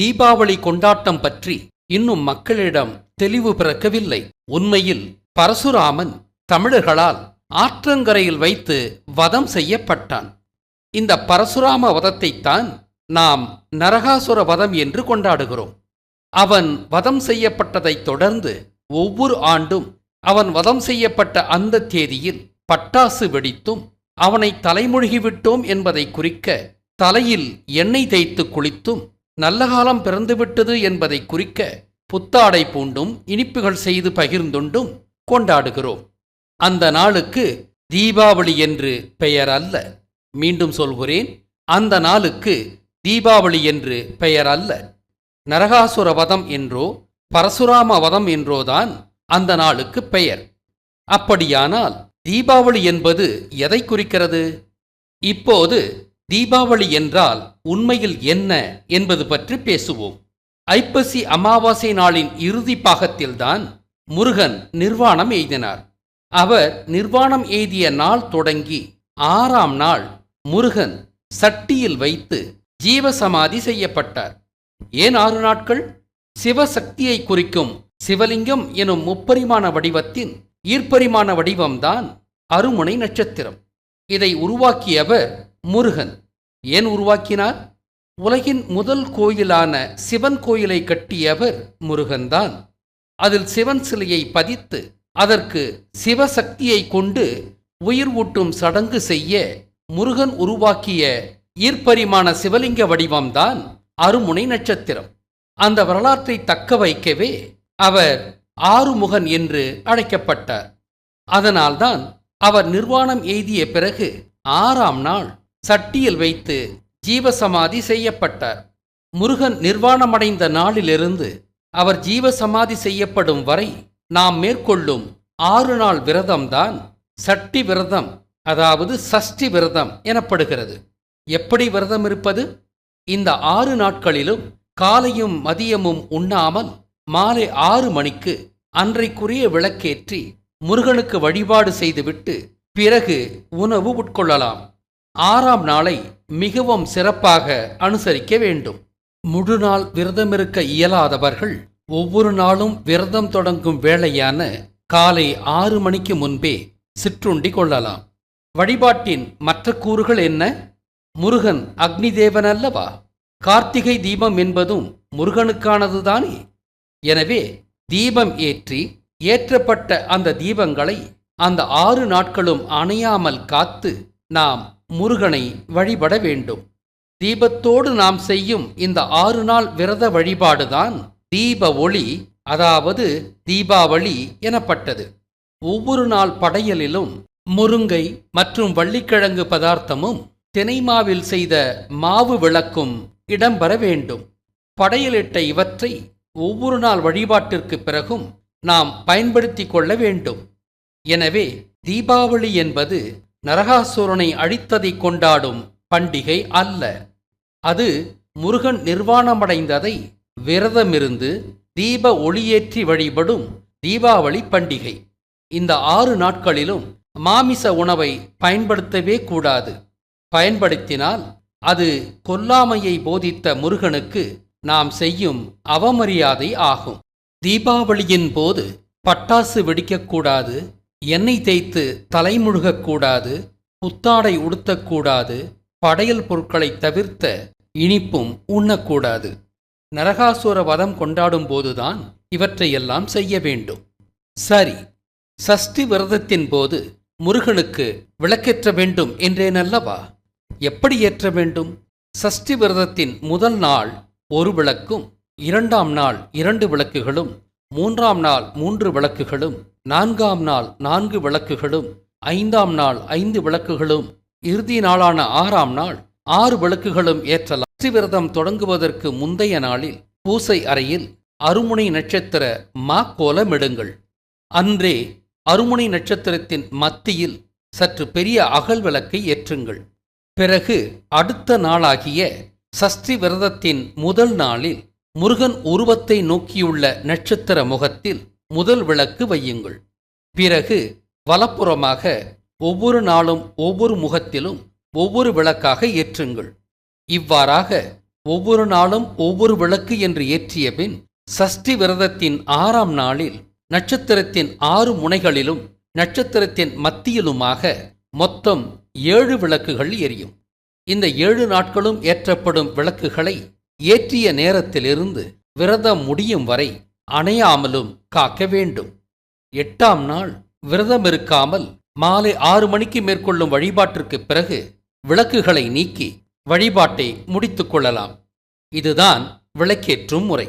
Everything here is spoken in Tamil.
தீபாவளி கொண்டாட்டம் பற்றி இன்னும் மக்களிடம் தெளிவு பிறக்கவில்லை. உண்மையில் பரசுராமன் தமிழர்களால் ஆற்றங்கரையில் வைத்து வதம் செய்யப்பட்டான். இந்த பரசுராம வதத்தைத்தான் நாம் நரகாசுர வதம் என்று கொண்டாடுகிறோம். அவன் வதம் செய்யப்பட்டதைத் தொடர்ந்து ஒவ்வொரு ஆண்டும் அவன் வதம் செய்யப்பட்ட அந்த தேதியில் பட்டாசு வெடித்தும் அவனை தலைமொழிகிவிட்டோம் என்பதை குறிக்க தலையில் எண்ணெய் தேய்த்து குளித்தும் நல்ல காலம் பிறந்துவிட்டது என்பதை குறிக்க புத்தாடை பூண்டும் இனிப்புகள் செய்து பகிர்ந்துண்டும் கொண்டாடுகிறோம். அந்த நாளுக்கு தீபாவளி என்று பெயர் அல்ல. மீண்டும் சொல்கிறேன் அந்த நாளுக்கு தீபாவளி என்று பெயர் அல்ல. நரகாசுர வதம் என்றோ பரசுராம வதம் என்றோதான் அந்த நாளுக்கு பெயர். அப்படியானால் தீபாவளி என்பது எதை குறிக்கிறது? இப்போது தீபாவளி என்றால் உண்மையில் என்ன என்பது பற்றி பேசுவோம். ஐப்பசி அமாவாசை நாளின் இறுதி பாகத்தில்தான் முருகன் நிர்வாணம் எய்தினார். அவர் நிர்வாணம் எய்திய நாள் தொடங்கி ஆறாம் நாள் முருகன் சட்டியில் வைத்து ஜீவசமாதி செய்யப்பட்டார். ஏன் ஆறு நாட்கள்? சிவசக்தியை குறிக்கும் சிவலிங்கம் எனும் முப்பரிமாண வடிவத்தின் ஈர்ப்பரிமாண வடிவம்தான் அருமுனை நட்சத்திரம். இதை உருவாக்கியவர் முருகன். ஏன் உருவாக்கினார்? உலகின் முதல் கோயிலான சிவன் கோயிலை கட்டியவர் முருகன்தான். அதில் சிவன் சிலையை பதித்து அதற்கு சிவசக்தியை கொண்டு உயிர் ஊட்டும் சடங்கு செய்ய முருகன் உருவாக்கிய ஈர்ப்பரிமாண சிவலிங்க வடிவம்தான் அருமுனை நட்சத்திரம். அந்த வரலாற்றை தக்க வைக்கவே அவர் ஆறுமுகன் என்று அழைக்கப்பட்டார். அதனால்தான் அவர் நிர்வாணம் எய்திய பிறகு ஆறாம் நாள் சட்டியில் வைத்து ஜீவசமாதி செய்யப்பட்டார். முருகன் நிர்வாணமடைந்த நாளிலிருந்து அவர் ஜீவசமாதி செய்யப்படும் வரை நாம் மேற்கொள்ளும் ஆறு நாள் விரதம்தான் சட்டி விரதம் அதாவது சஷ்டி விரதம் எனப்படுகிறது. எப்படி விரதம் இருப்பது? இந்த ஆறு நாட்களிலும் காலையும் மதியமும் உண்ணாமல் மாலை ஆறு மணிக்கு அன்றைக்குரிய விளக்கேற்றி முருகனுக்கு வழிபாடு செய்துவிட்டு பிறகு உணவு உட்கொள்ளலாம். ஆறாம் நாளை மிகவும் சிறப்பாக அனுசரிக்க வேண்டும். முழு நாள் விரதமிருக்க இயலாதவர்கள் ஒவ்வொரு நாளும் விரதம் தொடங்கும் வேளையான காலை ஆறு மணிக்கு முன்பே சிற்றுண்டி கொள்ளலாம். வழிபாட்டின் மற்ற கூறுகள் என்ன? முருகன் அக்னி தேவன் அல்லவா? கார்த்திகை தீபம் என்பதும் முருகனுக்கானதுதானே? எனவே தீபம் ஏற்றி ஏற்றப்பட்ட அந்த தீபங்களை அந்த ஆறு நாட்களும் அணையாமல் காத்து நாம் முருகனை வழிபட வேண்டும். தீபத்தோடு நாம் செய்யும் இந்த ஆறு நாள் விரத வழிபாடுதான் தீப ஒளி அதாவது தீபாவளி எனப்பட்டது. ஒவ்வொரு நாள் படையலிலும் முருங்கை மற்றும் வள்ளிக்கிழங்கு பதார்த்தமும் தினைமாவில் செய்த மாவு விளக்கும் இடம்பெற வேண்டும். படையலிட்ட இவற்றை ஒவ்வொரு நாள் வழிபாட்டிற்கு பிறகும் நாம் பயன்படுத்தி கொள்ள வேண்டும். எனவே தீபாவளி என்பது நரகாசுரனை அழித்ததை கொண்டாடும் பண்டிகை அல்ல. அது முருகன் நிர்வாணமடைந்ததை விரதமிருந்து தீப ஒளியேற்றி வழிபடும் தீபாவளி பண்டிகை. இந்த ஆறு நாட்களிலும் மாமிச உணவை பயன்படுத்தவே கூடாது. பயன்படுத்தினால் அது கொல்லாமையை போதித்த முருகனுக்கு நாம் செய்யும் அவமரியாதை ஆகும். தீபாவளியின் போது பட்டாசு வெடிக்கக்கூடாது. எண்ணெய் தேய்த்து தலைமுழுகக்கூடாது புத்தாடை உடுத்தக்கூடாது படையல் பொருட்களை தவிர்த்த இனிப்பும் உண்ணக்கூடாது. நரகாசுர வதம் கொண்டாடும் போதுதான் இவற்றையெல்லாம் செய்ய வேண்டும். சரி சஷ்டி விரதத்தின் போது முருகனுக்கு விளக்கேற்ற வேண்டும் என்றேனல்லவா? எப்படி ஏற்ற வேண்டும்? சஷ்டி விரதத்தின் முதல் நாள் ஒரு விளக்கும் இரண்டாம் நாள் இரண்டு விளக்குகளும் மூன்றாம் நாள் மூன்று விளக்குகளும் நான்காம் நாள் நான்கு விளக்குகளும் ஐந்தாம் நாள் ஐந்து விளக்குகளும் இறுதி நாளான ஆறாம் நாள் ஆறு விளக்குகளும் ஏற்றலாம். சஷ்டி விரதம் தொடங்குவதற்கு முந்தைய நாளில் பூசை அறையில் அருமுனை நட்சத்திர மா கோலமிடுங்கள். அன்றே அருமுனை நட்சத்திரத்தின் மத்தியில் சற்று பெரிய அகல் விளக்கை ஏற்றுங்கள். பிறகு அடுத்த நாளாகிய சஷ்டி விரதத்தின் முதல் நாளில் முருகன் உருவத்தை நோக்கியுள்ள நட்சத்திர முகத்தில் முதல் விளக்கு வையுங்கள். பிறகு வலப்புறமாக ஒவ்வொரு நாளும் ஒவ்வொரு முகத்திலும் ஒவ்வொரு விளக்காக ஏற்றுங்கள். இவ்வாறாக ஒவ்வொரு நாளும் ஒவ்வொரு விளக்கு என்று ஏற்றிய பின் சஷ்டி விரதத்தின் ஆறாம் நாளில் நட்சத்திரத்தின் ஆறு முனைகளிலும் நட்சத்திரத்தின் மத்தியிலுமாக மொத்தம் ஏழு விளக்குகள் எரியும். இந்த ஏழு நாட்களும் ஏற்றப்படும் விளக்குகளை ஏற்றிய நேரத்திலிருந்து விரதம் முடியும் வரை அணையாமலும் காக்க வேண்டும். எட்டாம் நாள் விரதம் இருக்காமல் மாலை ஆறு மணிக்கு மேற்கொள்ளும் வழிபாட்டிற்கு பிறகு விளக்குகளை நீக்கி வழிபாட்டை முடித்துக் கொள்ளலாம். இதுதான் விளக்கேற்றும் முறை.